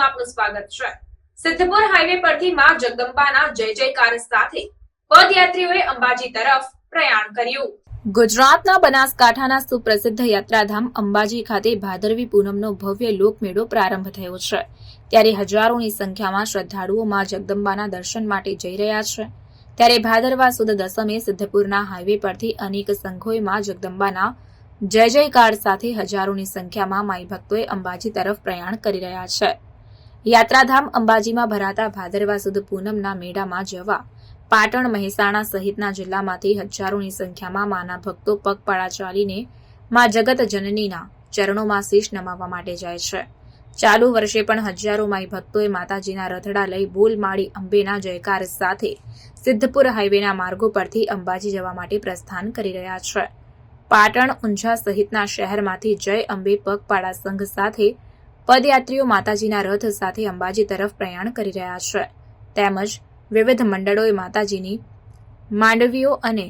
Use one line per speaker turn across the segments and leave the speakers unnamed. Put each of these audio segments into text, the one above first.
આપનું સ્વાગત છે. સિદ્ધપુર હાઈવે પરથી માં જગદંબાના જય જયકાર સાથે પદયાત્રીઓએ અંબાજી તરફ પ્રયાણ કર્યું. ગુજરાતના બનાસકાંઠાના સુપ્રસિદ્ધ યાત્રાધામ અંબાજી ખાતે ભાદરવી પૂનમનો ભવ્ય લોકમેળો પ્રારંભ થયો છે. ત્યારે હજારોની સંખ્યામાં શ્રદ્ધાળુઓ માં જગદંબાના દર્શન માટે જઈ રહ્યા છે. ત્યારે ભાદરવા સુદ દસમે સિદ્ધપુરના હાઈવે પરથી અનેક સંઘોએ માં જગદંબાના જય જયકાર સાથે હજારોની સંખ્યામાં માઈ ભક્તોએ અંબાજી તરફ પ્રયાણ કરી રહ્યા છે. યાત્રાધામ અંબાજીમાં ભરાતા ભાદરવા સુદ પૂનમના મેળામાં જવા, પાટણ મહેસાણા સહિતના જિલ્લામાંથી હજારોની સંખ્યામાં માના ભક્તો પગપાળા ચાલીને મા જગત જનનીના ચરણોમાં શીશ નમાવવા માટે જાય છે. ચાલુ વર્ષે પણ હજારો માઈ ભક્તોએ માતાજીના રથડા લઈ બોલ માળી અંબેના જયકાર સાથે સિદ્ધપુર હાઈવેના માર્ગો પરથી અંબાજી જવા માટે પ્રસ્થાન કરી રહ્યા છે. પાટણ, ઊંઝા સહિતના શહેરમાંથી જય અંબે પગપાળા સંઘ સાથે પદયાત્રીઓ માતાજીના રથ સાથે અંબાજી તરફ પ્રયાણ કરી રહ્યા છે. તેમજ વિવિધ મંડળોએ માતાજીની માંડવીઓ અને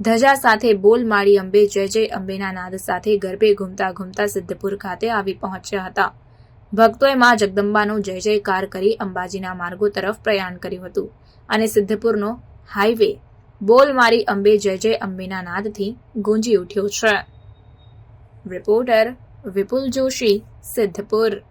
ધજા સાથે બોલ માળી અંબે જય જય અંબેના નાદ સાથે ગરબે ઘૂમતા ઘૂમતા સિદ્ધપુર ખાતે આવી પહોંચ્યા હતા. ભક્તોએ મા જગદંબાનો જય જયકાર કરી અંબાજીના માર્ગો તરફ પ્રયાણ કર્યું હતું અને સિદ્ધપુરનો હાઈવે બોલ મારી અંબે જય જય અંબેના નાદથી ગુંજી ઉઠ્યો છે. રિપોર્ટર વિપુલ જોશી સિદ્ધપુર